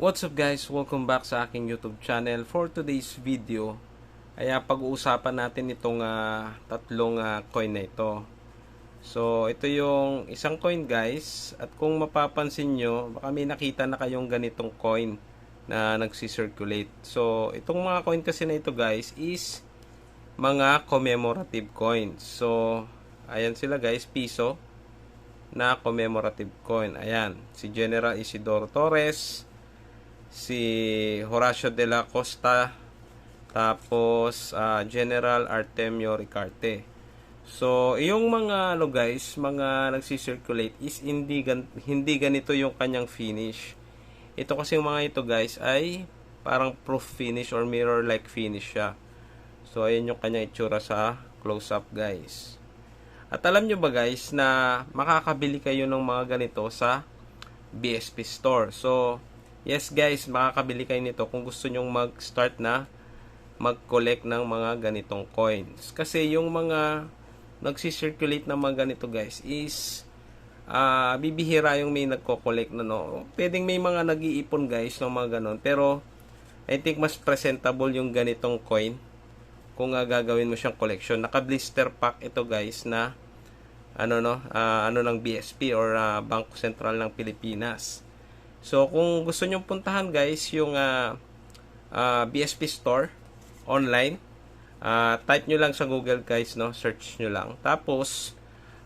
What's up guys? Welcome back sa aking YouTube channel. For today's video, ay ah, pag-uusapan natin itong ah, tatlong ah, coin na ito. So, ito yung isang coin guys. At kung mapapansin nyo, baka may nakita na kayong ganitong coin na nagsisirculate. So, itong mga coin kasi na ito guys is mga commemorative coins. So, ayan sila guys, piso na commemorative coin. Ayan, si General Isidoro Torres, si Horacio de la Costa, tapos ah, General Artemio Ricarte. So, yung mga ano guys, mga nagsi-circulate is hindi gan hindi ganito yung kanyang finish. Ito kasi yung mga ito guys ay parang proof finish or mirror like finish siya. So, ayun yung kanyang itsura sa close up guys. At alam nyo ba guys na makakabili kayo ng mga ganito sa BSP Store. So, yes guys, makakabili kayo nito kung gusto nyong mag-start na mag-collect ng mga ganitong coins. Kasi yung mga nagsi-circulate ng mga ganito guys is ah bibihira yung may nagko-collect na no. Pwedeng may mga nag-iipon guys ng mga ganon. Pero I think mas presentable yung ganitong coin kung uh, gagawin mo siyang collection. Naka-blister pack ito guys na ano no, ah, ano ng BSP or ah, Bangko Sentral ng Pilipinas. So kung gusto niyo puntahan guys yung ah, ah, BSP store online, ah, type nyo lang sa Google guys no, search nyo lang. Tapos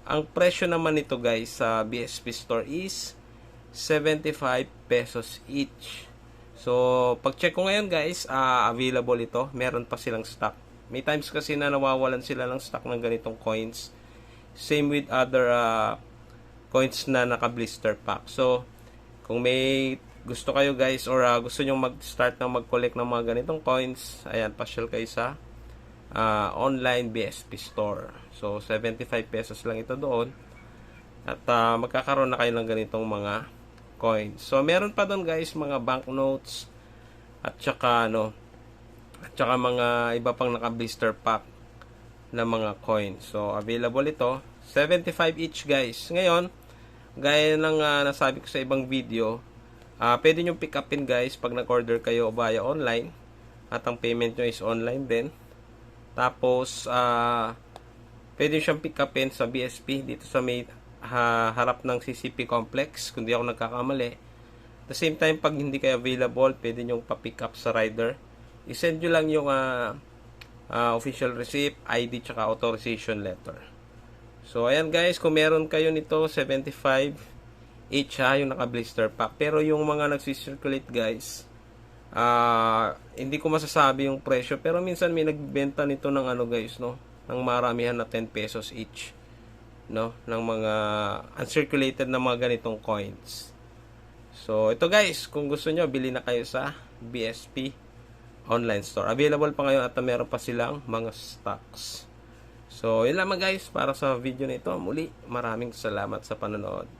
ang presyo naman nito guys sa BSP store is 75 pesos each. So, pag-check ko ngayon guys, ah, available ito. Meron pa silang stock. May times kasi na nawawalan sila ng stock ng ganitong coins. Same with other ah, coins na naka-blister pack. So, kung may gusto kayo guys or ah, gusto nyo mag-start na mag-collect ng mga ganitong coins, ayan, pasyal kayo sa ah, online BSP store. So, 75 pesos lang ito doon. At ah, magkakaroon na kayo ng ganitong mga coins. So, meron pa doon guys, mga banknotes at saka ano, at saka mga iba pang naka-blister pack na mga coins. So, available ito. 75 each guys. Ngayon, gaya ng ah, nasabi ko sa ibang video, ah pwede nyo pick upin guys pag nag-order kayo via online. At ang payment nyo is online din. Tapos, ah pwede siyang pick upin sa BSP dito sa may ha, harap ng CCP complex kung di ako nagkakamali. At the same time, pag hindi kayo available, pwede nyo pa-pick up sa rider. I-send nyo lang yung ah, ah, official receipt, ID, tsaka authorization letter. So, ayan guys, kung meron kayo nito, 75 each ha, yung naka-blister pack. Pero yung mga nagsisirculate guys, ah hindi ko masasabi yung presyo. Pero minsan may nagbenta nito ng ano guys, no? Ng maramihan na 10 pesos each. No? Ng mga uncirculated na mga ganitong coins. So, ito guys, kung gusto nyo, bili na kayo sa BSP online store. Available pa ngayon at meron pa silang mga stocks. So, yun lamang guys para sa video na ito. Muli, maraming salamat sa panonood.